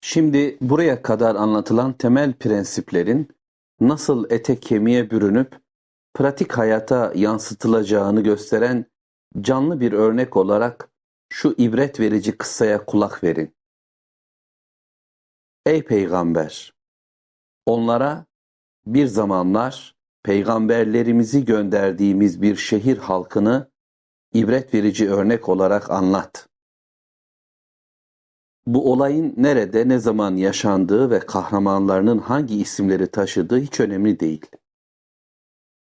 Şimdi buraya kadar anlatılan temel prensiplerin nasıl ete kemiğe bürünüp pratik hayata yansıtılacağını gösteren canlı bir örnek olarak şu ibret verici kıssaya kulak verin. Ey peygamber! Onlara bir zamanlar peygamberlerimizi gönderdiğimiz bir şehir halkını ibret verici örnek olarak anlat. Bu olayın nerede, ne zaman yaşandığı ve kahramanlarının hangi isimleri taşıdığı hiç önemli değil.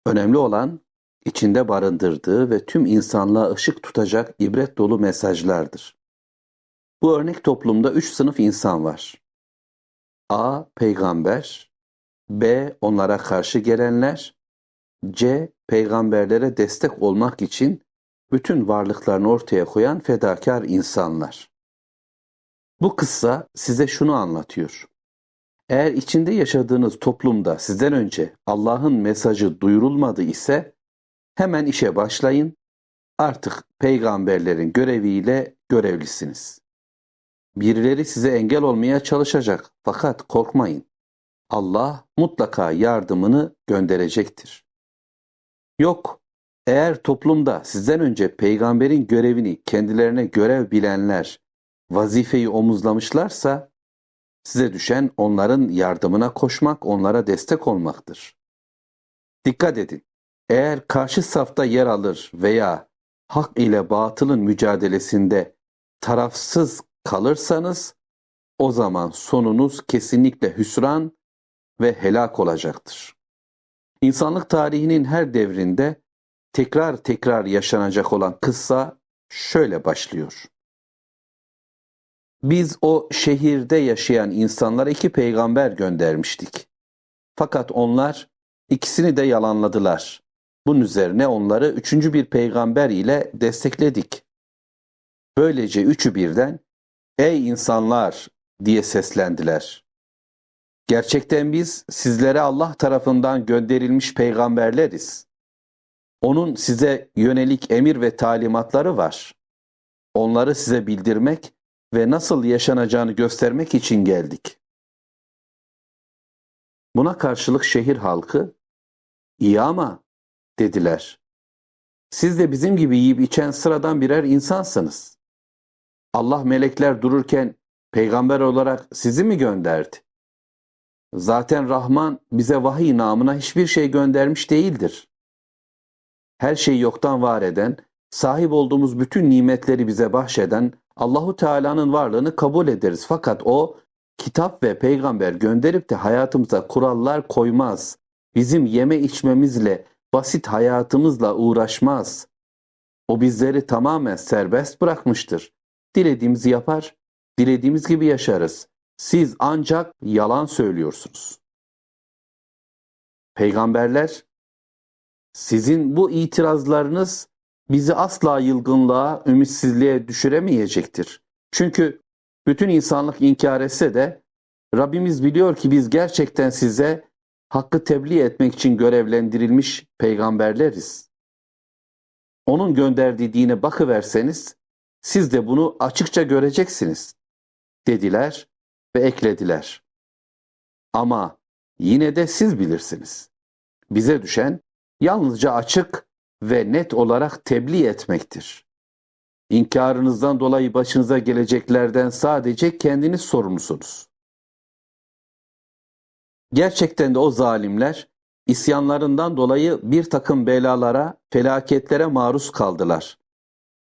Önemli olan içinde barındırdığı ve tüm insanlığa ışık tutacak ibret dolu mesajlardır. Bu örnek toplumda üç sınıf insan var. A. Peygamber B. Onlara karşı gelenler C. Peygamberlere destek olmak için bütün varlıklarını ortaya koyan fedakar insanlar. Bu kıssa size şunu anlatıyor. Eğer içinde yaşadığınız toplumda sizden önce Allah'ın mesajı duyurulmadı ise hemen işe başlayın. Artık peygamberlerin göreviyle görevlisiniz. Birileri size engel olmaya çalışacak fakat korkmayın. Allah mutlaka yardımını gönderecektir. Yok, eğer toplumda sizden önce peygamberin görevini kendilerine görev bilenler vazifeyi omuzlamışlarsa size düşen onların yardımına koşmak, onlara destek olmaktır. Dikkat edin. Eğer karşı safta yer alır veya hak ile batılın mücadelesinde tarafsız kalırsanız o zaman sonunuz kesinlikle hüsran ve helak olacaktır. İnsanlık tarihinin her devrinde tekrar tekrar yaşanacak olan kıssa şöyle başlıyor. Biz o şehirde yaşayan insanlara iki peygamber göndermiştik. Fakat onlar ikisini de yalanladılar. Bunun üzerine onları üçüncü bir peygamber ile destekledik. Böylece üçü birden ''Ey insanlar!'' diye seslendiler. Gerçekten biz sizlere Allah tarafından gönderilmiş peygamberleriz. Onun size yönelik emir ve talimatları var. Onları size bildirmek ve nasıl yaşanacağını göstermek için geldik. Buna karşılık şehir halkı, iyi ama dediler. Siz de bizim gibi yiyip içen sıradan birer insansınız. Allah melekler dururken peygamber olarak sizi mi gönderdi? Zaten Rahman bize vahiy namına hiçbir şey göndermiş değildir. Her şeyi yoktan var eden, sahip olduğumuz bütün nimetleri bize bahşeden Allahu Teala'nın varlığını kabul ederiz. Fakat o kitap ve peygamber gönderip de hayatımıza kurallar koymaz. Bizim yeme içmemizle, basit hayatımızla uğraşmaz. O bizleri tamamen serbest bırakmıştır. Dilediğimizi yapar, dilediğimiz gibi yaşarız. Siz ancak yalan söylüyorsunuz. Peygamberler, sizin bu itirazlarınız bizi asla yılgınlığa, ümitsizliğe düşüremeyecektir. Çünkü bütün insanlık inkar etse de Rabbimiz biliyor ki biz gerçekten size hakkı tebliğ etmek için görevlendirilmiş peygamberleriz. Onun gönderdiği dine bakıverseniz siz de bunu açıkça göreceksiniz dediler ve eklediler. Ama yine de siz bilirsiniz. Bize düşen yalnızca açık ve net olarak tebliğ etmektir. İnkarınızdan dolayı başınıza geleceklerden sadece kendiniz sorumlusunuz. Gerçekten de o zalimler isyanlarından dolayı bir takım belalara, felaketlere maruz kaldılar.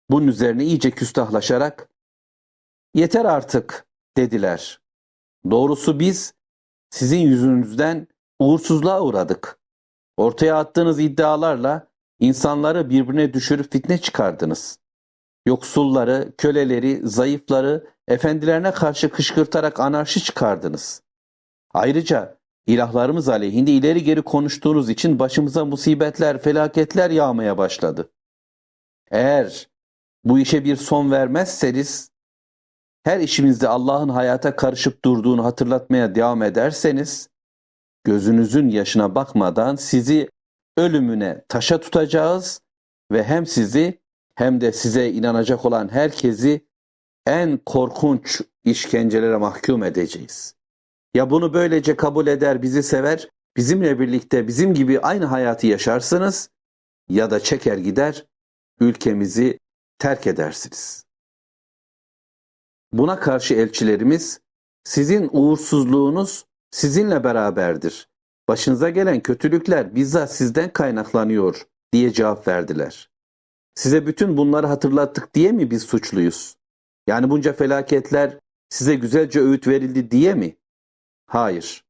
Bunun üzerine iyice küstahlaşarak yeter artık dediler. Doğrusu biz sizin yüzünüzden uğursuzluğa uğradık. Ortaya attığınız iddialarla insanları birbirine düşürüp fitne çıkardınız. Yoksulları, köleleri, zayıfları efendilerine karşı kışkırtarak anarşi çıkardınız. Ayrıca ilahlarımız aleyhinde ileri geri konuştuğunuz için başımıza musibetler, felaketler yağmaya başladı. Eğer bu işe bir son vermezseniz, her işimizde Allah'ın hayata karışıp durduğunu hatırlatmaya devam ederseniz, gözünüzün yaşına bakmadan sizi ölümüne taşa tutacağız ve hem sizi hem de size inanacak olan herkesi en korkunç işkencelere mahkum edeceğiz. Ya bunu böylece kabul eder, bizi sever, bizimle birlikte bizim gibi aynı hayatı yaşarsınız ya da çeker gider, ülkemizi terk edersiniz. Buna karşı elçilerimiz sizin uğursuzluğunuz sizinle beraberdir. Başınıza gelen kötülükler bizzat sizden kaynaklanıyor diye cevap verdiler. Size bütün bunları hatırlattık diye mi biz suçluyuz? Yani bunca felaketler size güzelce öğüt verildi diye mi? Hayır.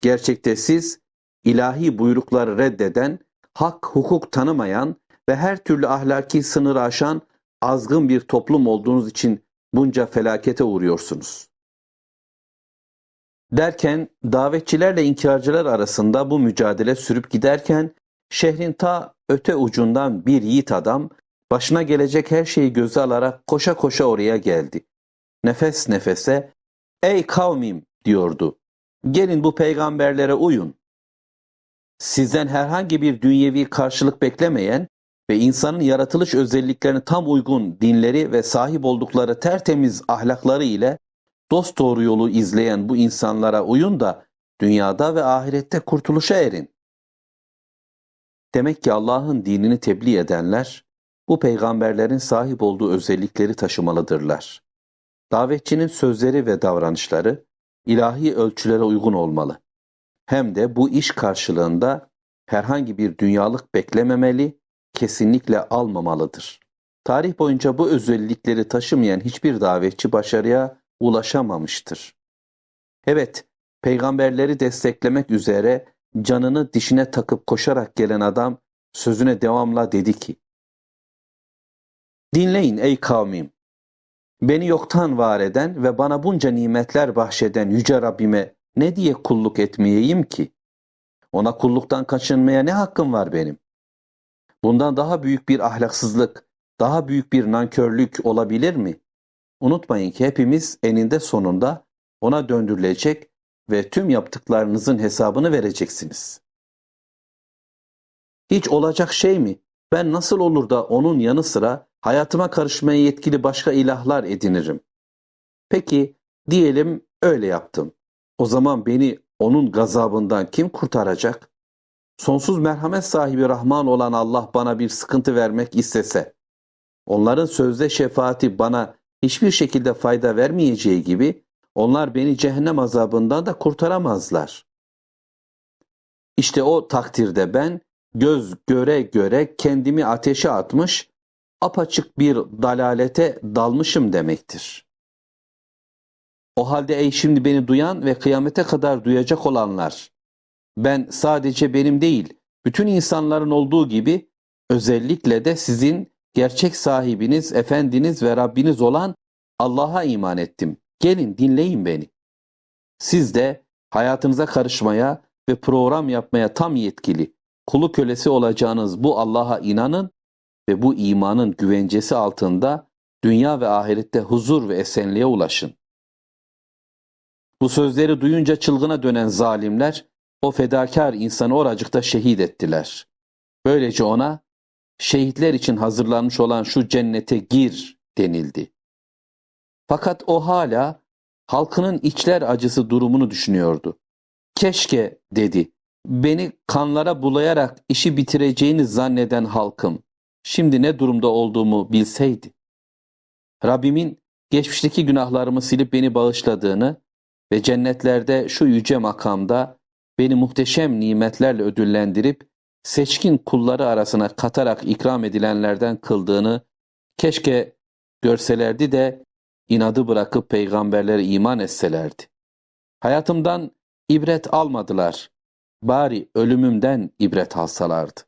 Gerçekte siz ilahi buyrukları reddeden, hak hukuk tanımayan ve her türlü ahlaki sınırı aşan azgın bir toplum olduğunuz için bunca felakete uğruyorsunuz. Derken davetçilerle inkarcılar arasında bu mücadele sürüp giderken şehrin ta öte ucundan bir yiğit adam başına gelecek her şeyi göze alarak koşa koşa oraya geldi. Nefes nefese ''Ey kavmim'' diyordu. ''Gelin bu peygamberlere uyun. Sizden herhangi bir dünyevi karşılık beklemeyen ve insanın yaratılış özelliklerine tam uygun dinleri ve sahip oldukları tertemiz ahlakları ile dosdoğru yolu izleyen bu insanlara uyun da dünyada ve ahirette kurtuluşa erin. Demek ki Allah'ın dinini tebliğ edenler bu peygamberlerin sahip olduğu özellikleri taşımalıdırlar. Davetçinin sözleri ve davranışları ilahi ölçülere uygun olmalı. Hem de bu iş karşılığında herhangi bir dünyalık beklememeli, kesinlikle almamalıdır. Tarih boyunca bu özellikleri taşımayan hiçbir davetçi başarıya ulaşamamıştır. Evet, peygamberleri desteklemek üzere canını dişine takıp koşarak gelen adam sözüne devamla dedi ki, Dinleyin ey kavmim, beni yoktan var eden ve bana bunca nimetler bahşeden Yüce Rabbime ne diye kulluk etmeyeyim ki? Ona kulluktan kaçınmaya ne hakkım var benim? Bundan daha büyük bir ahlaksızlık, daha büyük bir nankörlük olabilir mi? Unutmayın ki hepimiz eninde sonunda ona döndürülecek ve tüm yaptıklarınızın hesabını vereceksiniz. Hiç olacak şey mi? Ben nasıl olur da onun yanı sıra hayatıma karışmaya yetkili başka ilahlar edinirim? Peki diyelim öyle yaptım. O zaman beni onun gazabından kim kurtaracak? Sonsuz merhamet sahibi Rahman olan Allah bana bir sıkıntı vermek istese, onların sözde şefaati bana hiçbir şekilde fayda vermeyeceği gibi onlar beni cehennem azabından da kurtaramazlar. İşte o takdirde ben göz göre göre kendimi ateşe atmış, apaçık bir dalalete dalmışım demektir. O halde ey şimdi beni duyan ve kıyamete kadar duyacak olanlar, ben sadece benim değil, bütün insanların olduğu gibi özellikle de sizin gerçek sahibiniz, efendiniz ve Rabbiniz olan Allah'a iman ettim. Gelin dinleyin beni. Siz de hayatınıza karışmaya ve program yapmaya tam yetkili, kulu kölesi olacağınız bu Allah'a inanın ve bu imanın güvencesi altında dünya ve ahirette huzur ve esenliğe ulaşın. Bu sözleri duyunca çılgına dönen zalimler o fedakar insanı oracıkta şehit ettiler. Böylece ona şehitler için hazırlanmış olan şu cennete gir denildi. Fakat o hala halkının içler acısı durumunu düşünüyordu. Keşke dedi, beni kanlara bulayarak işi bitireceğini zanneden halkım, şimdi ne durumda olduğumu bilseydi. Rabbimin geçmişteki günahlarımı silip beni bağışladığını ve cennetlerde şu yüce makamda beni muhteşem nimetlerle ödüllendirip seçkin kulları arasına katarak ikram edilenlerden kıldığını keşke görselerdi de inadı bırakıp peygamberlere iman etselerdi. Hayatımdan ibret almadılar. Bari ölümümden ibret alsalardı.